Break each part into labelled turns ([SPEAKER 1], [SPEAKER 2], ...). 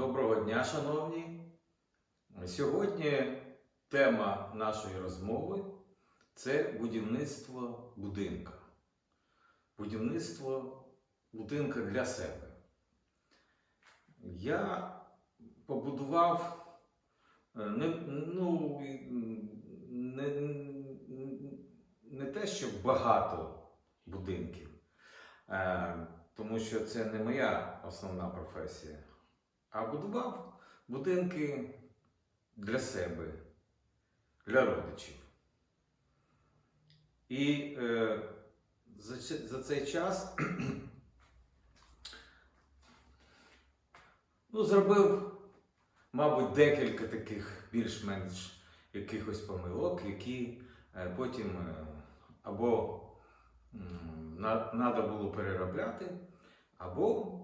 [SPEAKER 1] Доброго дня, шановні. Сьогодні тема нашої розмови це будівництво будинка. Будівництво будинка для себе. Я побудував е, не, ну, не, не те, що багато будинків, е, тому що це не моя основна професія а будував будинки для себе, для родичів. І е, за, за цей час ну, зробив, мабуть, декілька таких більш-менш якихось помилок, які е, потім е, або треба було переробляти, або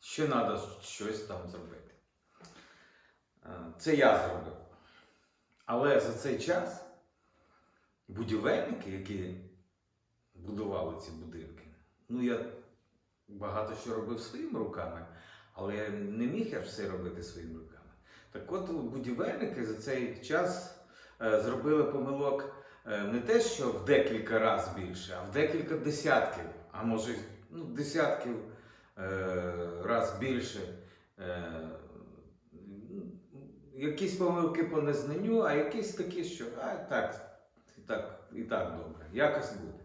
[SPEAKER 1] ще треба щось там зробити. Е, Це я зробив. Але за цей час будівельники, які будували ці будинки, ну я багато що робив своїми руками, але не міг я все робити своїми руками. Так от будівельники за цей час е, зробили помилок е, не те, що в декілька разів більше, а в декілька десятків, а може ну, десятків е, раз більше. Е, якісь помилки по незнанню, а якісь такі, що а, так, і так, і так добре, якось буде.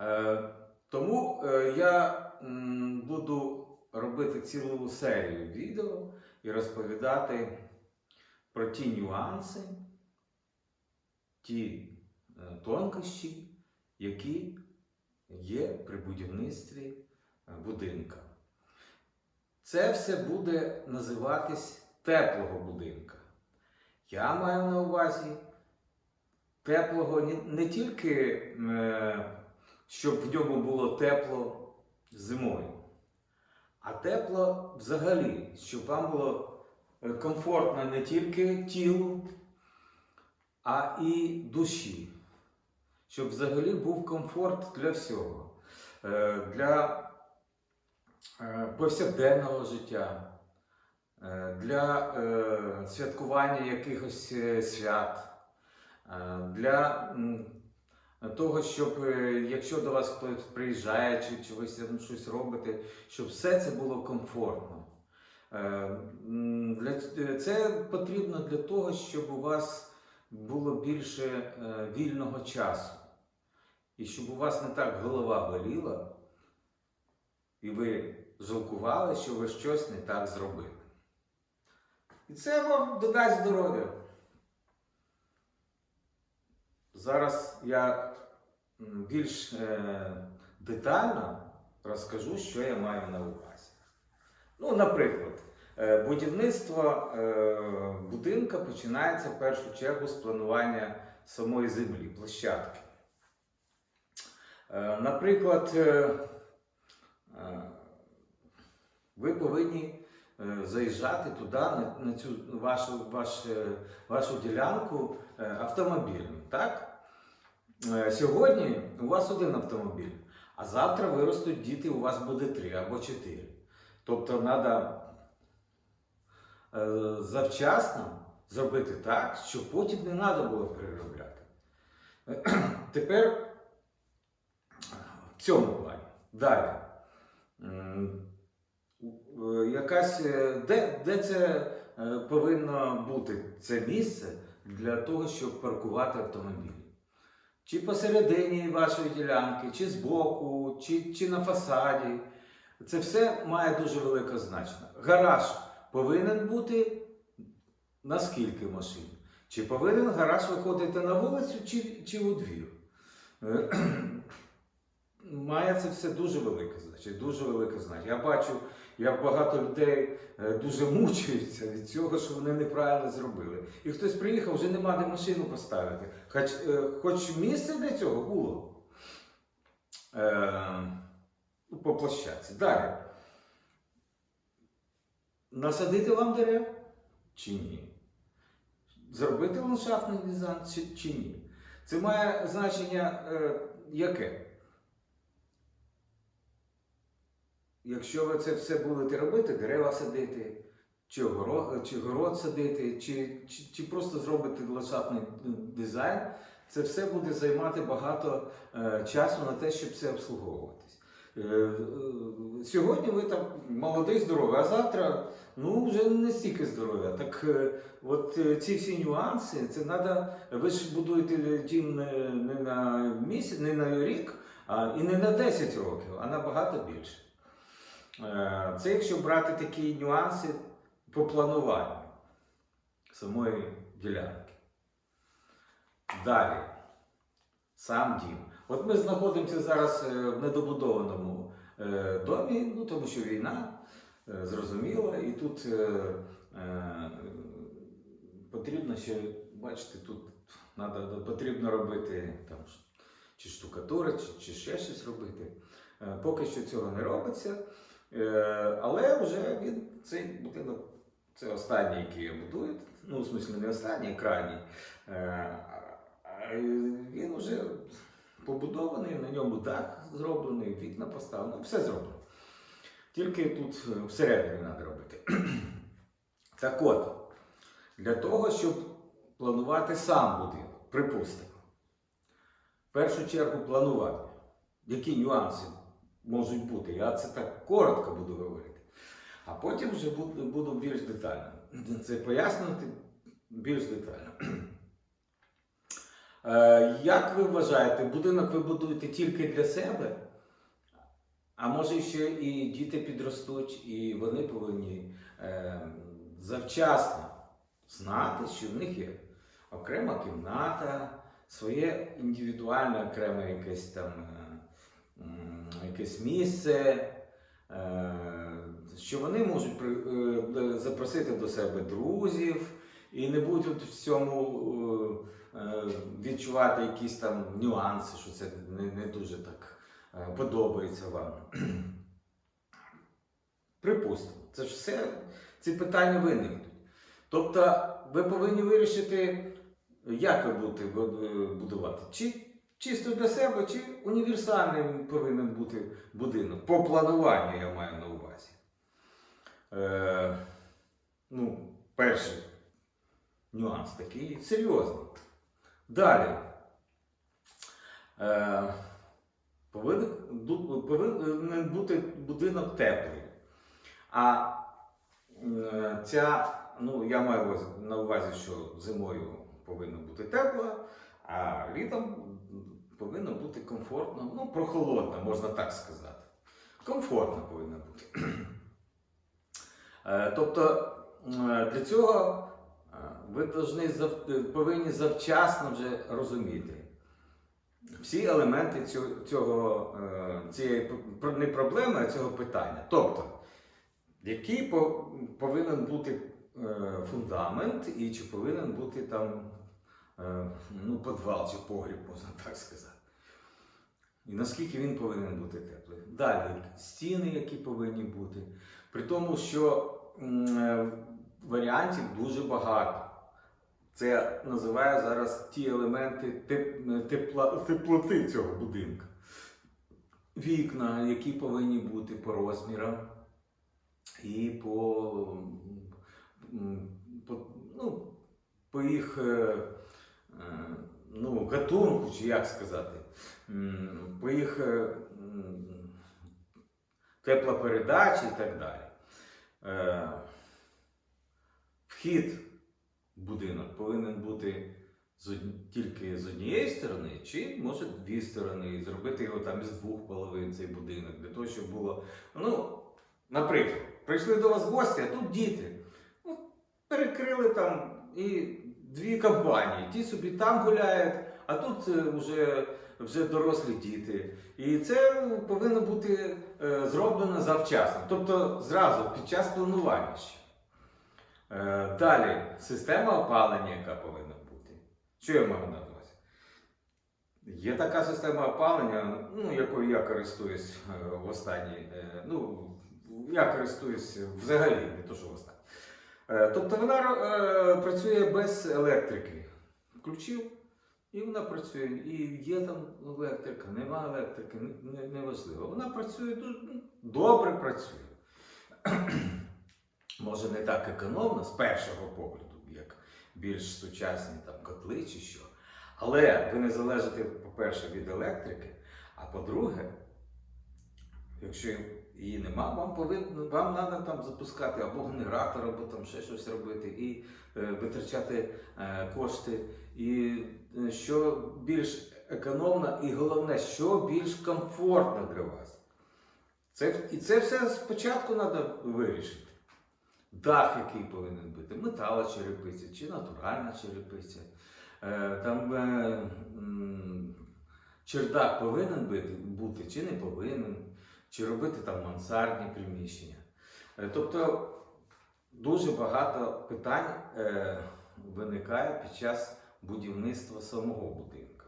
[SPEAKER 1] Е, тому е, я м, буду робити цілу серію відео і розповідати про ті нюанси, ті е, тонкощі, які є при будівництві е, будинка. Це все буде називатись теплого будинка. Я маю на увазі теплого не, тільки, е, щоб в ньому було тепло зимою, а тепло взагалі, щоб вам було е, комфортно не тільки тілу, а і душі. Щоб взагалі був комфорт для всього. Е, Для е, повсякденного життя, е, для святкування якихось свят, для того, щоб якщо до вас хтось приїжджає чи, ви там щось робите, щоб все це було комфортно. Це потрібно для того, щоб у вас було більше е, вільного часу. І щоб у вас не так голова боліла, і ви жалкували, що ви щось не так зробили. І це вам додасть здоров'я. Зараз я більш е, детально розкажу, що я маю на увазі. Ну, наприклад, будівництво е, будинка починається в першу чергу з планування самої землі, площадки. Е, Наприклад, е, е, ви повинні е, заїжджати туди, на, цю вашу, ваш, е, вашу ділянку е, автомобілем. Так? Е, Сьогодні у вас один автомобіль, а завтра виростуть діти, у вас буде три або чотири. Тобто треба завчасно зробити так, щоб потім не треба було переробляти. Тепер в цьому плані. Далі. Е, Якась, е, де, де це е, повинно бути це місце для того, щоб паркувати автомобіль? Чи посередині вашої ділянки, чи збоку, чи, чи на фасаді. Це все має дуже велике значення. Гараж повинен бути на скільки машин? Чи повинен гараж виходити на вулицю, чи, чи у двір? Е, Має це все дуже велике значення, дуже велике значення. Я бачу, як багато людей е, дуже мучаються від цього, що вони неправильно зробили. І хтось приїхав, вже нема де машину поставити. Хоч, е, хоч місце для цього було ну, по площадці. Далі. Насадити вам дерев чи ні? Зробити ландшафтний дизайн чи, чи ні? Це має значення е, яке? якщо ви це все будете робити, дерева садити, чи город, чи город садити, чи, чи, чи просто зробити ландшафтний дизайн, це все буде займати багато е, часу на те, щоб це обслуговуватись. Е, е, сьогодні ви там молодий, здоровий, а завтра ну, вже не стільки здоров'я. Так е, от ці всі нюанси, це треба. Ви ж будуєте дім не, на місяць, не на рік, а і не на 10 років, а набагато більше. Це якщо брати такі нюанси по плануванню самої ділянки. Далі. Сам дім. От ми знаходимося зараз е, в недобудованому е, домі, ну тому що війна е, зрозуміла, і тут потрібно ще, бачите, тут надо, потрібно робити там, чи штукатура, чи, чи ще щось робити. Поки що цього не робиться. Але вже він цей будинок, це останній, який я будую. Ну, в смислі, не останній, крайній. Він вже побудований, на ньому дах зроблений, вікна поставлені, все зроблено. Тільки тут е, всередині треба робити. Так от, для того, щоб планувати сам будинок, припустимо, в першу чергу планування, які нюанси можуть бути. Я це так коротко буду говорити. А потім вже буду, більш детально. Це пояснювати більш детально. Е, Як ви вважаєте, будинок ви будуєте тільки для себе? А може ще і діти підростуть, і вони повинні е, завчасно знати, що в них є окрема кімната, своє індивідуальне окреме якесь там е, якесь місце, що вони можуть запросити до себе друзів і не будуть в цьому відчувати якісь там нюанси, що це не, не дуже так е, подобається вам. Припустимо, це ж все ці питання виникнуть. Тобто ви повинні вирішити, як ви будете будувати. Чи чисто для себе, чи універсальний повинен бути будинок. По плануванню я маю на увазі. Е, ну, перший нюанс такий серйозний. Далі. Е, повинен, бути будинок теплий. А е, ця, ну я маю на увазі, що зимою повинно бути тепло, а літом повинно бути комфортно, ну, прохолодно, можна так сказати. Комфортно повинно бути. Е, Тобто для цього ви повинні, зав- повинні завчасно вже розуміти всі елементи цього, цього е, цієї не проблеми, а цього питання. Тобто, який по- повинен бути е, фундамент і чи повинен бути там е, ну, підвал чи погріб, можна так сказати. І наскільки він повинен бути теплий. Далі, стіни, які повинні бути. При тому, що варіантів дуже багато. Це я називаю зараз ті елементи теп- тепла, теплоти цього будинку. Вікна, які повинні бути по розмірам і по, по, ну, по їх е, е, ну, гатунку, чи як сказати, по їх е, теплопередачі і так далі. Вхід будинок повинен бути з тільки з однієї сторони, чи може дві сторони, і зробити його там із двох половин цей будинок, для того, щоб було. Ну, наприклад, прийшли до вас гості, а тут діти. Ну, перекрили там і дві компанії. Ті собі там гуляють, а тут е, вже, вже дорослі діти. І це повинно бути е, зроблено завчасно. Тобто зразу під час планування ще. Е, Далі система опалення, яка повинна бути. Що я маю на увазі? Є така система опалення, ну, якою я користуюсь е, в останні. е, Ну, я користуюсь взагалі, не то, що в останні. Е, Тобто вона працює без електрики. Включив І вона працює, і є там електрика, нема електрики, не- не- неважливо. Вона працює ну, добре працює. Може, не так економно з першого погляду, як більш сучасні там котли чи що. Але ви не залежите, по-перше, від електрики, а по-друге, якщо її нема, вам повинно, вам треба там запускати або генератор, або там ще щось робити, і е, витрачати е, кошти. І е, що більш економно, і головне, що більш комфортно для вас. Це, і це все спочатку треба вирішити. Дах, який повинен бути, метала черепиця чи натуральна черепиця. Е, там е, чердак повинен бути, чи не повинен, чи робити там мансардні приміщення. Е, тобто дуже багато питань виникає під час будівництва самого будинку.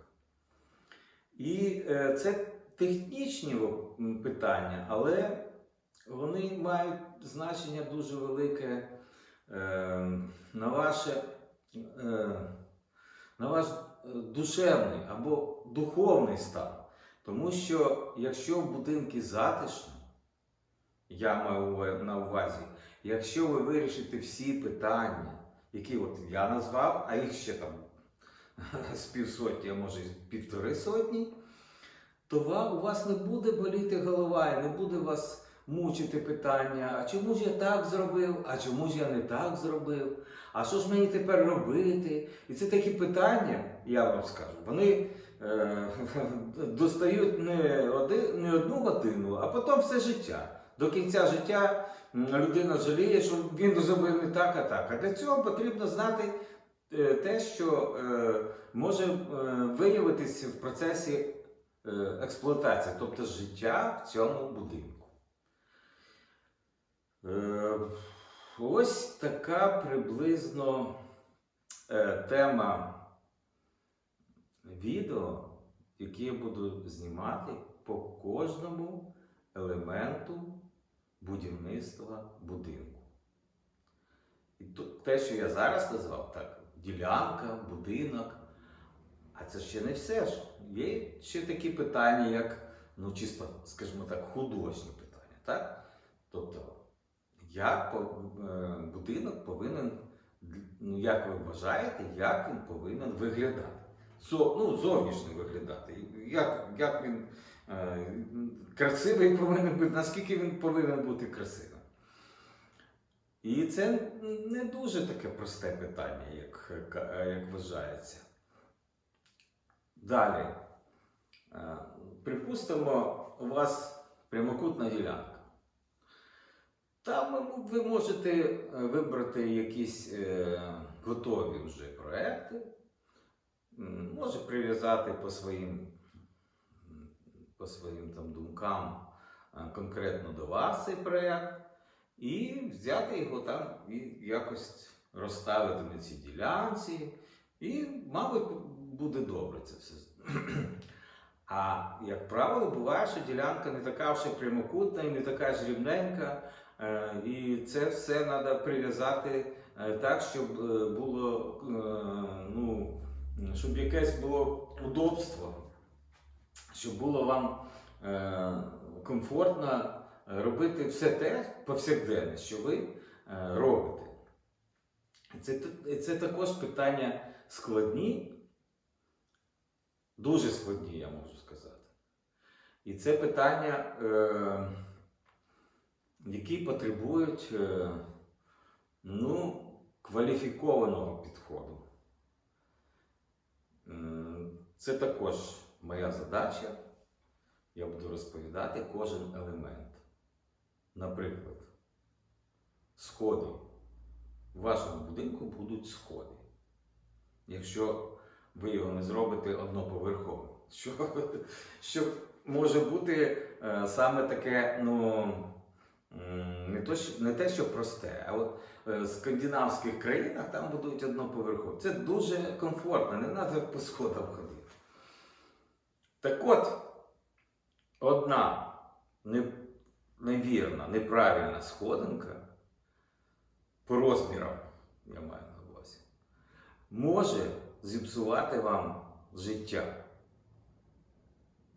[SPEAKER 1] І це технічні питання, але вони мають значення дуже велике е, на ваше. Е, на ваш е, душевний або духовний стан. Тому що якщо в будинку затишно, я маю на увазі, якщо ви вирішите всі питання, які от я назвав, а їх ще там з півсотні, а може півтори сотні, то у вас не буде боліти голова і не буде вас мучити питання, а чому ж я так зробив, а чому ж я не так зробив, а що ж мені тепер робити? І це такі питання, я вам скажу, вони е, достають не, один, не одну годину, а потім все життя. До кінця життя людина жаліє, що він зробив не так, а так. А для цього потрібно знати е, те, що е, може е, виявитися в процесі експлуатації, тобто життя в цьому будинку. Е, Ось така приблизно е, тема відео, яке я буду знімати по кожному елементу будівництва будинку. І тут те, що я зараз назвав, так, ділянка, будинок. А це ще не все ж. Є ще такі питання, як, ну, чисто, скажімо так, художні питання. Так? Тобто, як е, будинок повинен, ну, як ви вважаєте, як він повинен виглядати? Зо, ну, зовнішньо виглядати. Як, як він е, красивий повинен бути, наскільки він повинен бути красивим? І це не дуже таке просте питання, як, як вважається. Далі. Е, Припустимо, у вас прямокутна ділянка. Там ви- можете е, вибрати якісь е, готові вже проекти, може прив'язати по своїм, по своїм там думкам е, конкретно до вас цей проект, і взяти його там і якось розставити на цій ділянці, і, мабуть, буде добре це все. А як правило, буває, що ділянка не така вже прямокутна і не така ж рівненька. Е, І це все треба прив'язати е, так, щоб е, було, ну, щоб якесь було удобство, щоб було вам комфортно робити все те повсякденне, що ви робите. Це, це також питання складні, дуже складні, я можу сказати. І це питання, які потребують е, ну, кваліфікованого підходу. Це також моя задача. Я буду розповідати кожен елемент. Наприклад, сходи. В вашому будинку будуть сходи. Якщо ви його не зробите одноповерховим. Що, що може бути е, саме таке, ну, не, то, не те, що просте, а от е, в скандинавських країнах там будують одноповерхові. Це дуже комфортно, не треба по сходам ходити. Так от, одна не- невірна, неправильна сходинка по розмірам, я маю на увазі, може зіпсувати вам життя.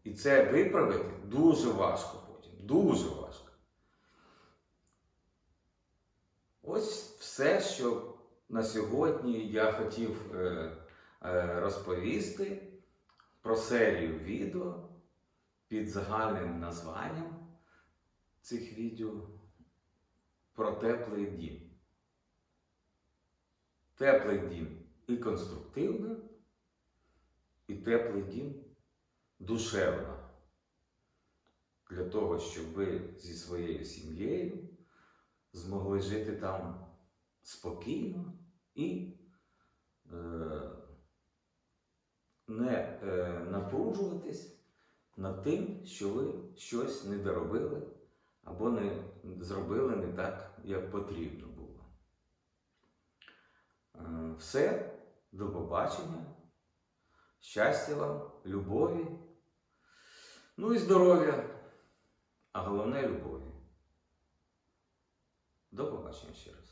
[SPEAKER 1] І це виправити дуже важко потім. Дуже важко. Ось все, що на сьогодні я хотів е, е, розповісти про серію відео під загальним названням цих відео про теплий дім. Теплий дім і конструктивно, і теплий дім душевно. Для того, щоб ви зі своєю сім'єю змогли жити там спокійно і е, не е, напружуватись над тим, що ви щось не доробили або не зробили не так, як потрібно було. Е, все, до побачення. Щастя вам, любові, ну і здоров'я, а головне любові. До побачення ще раз.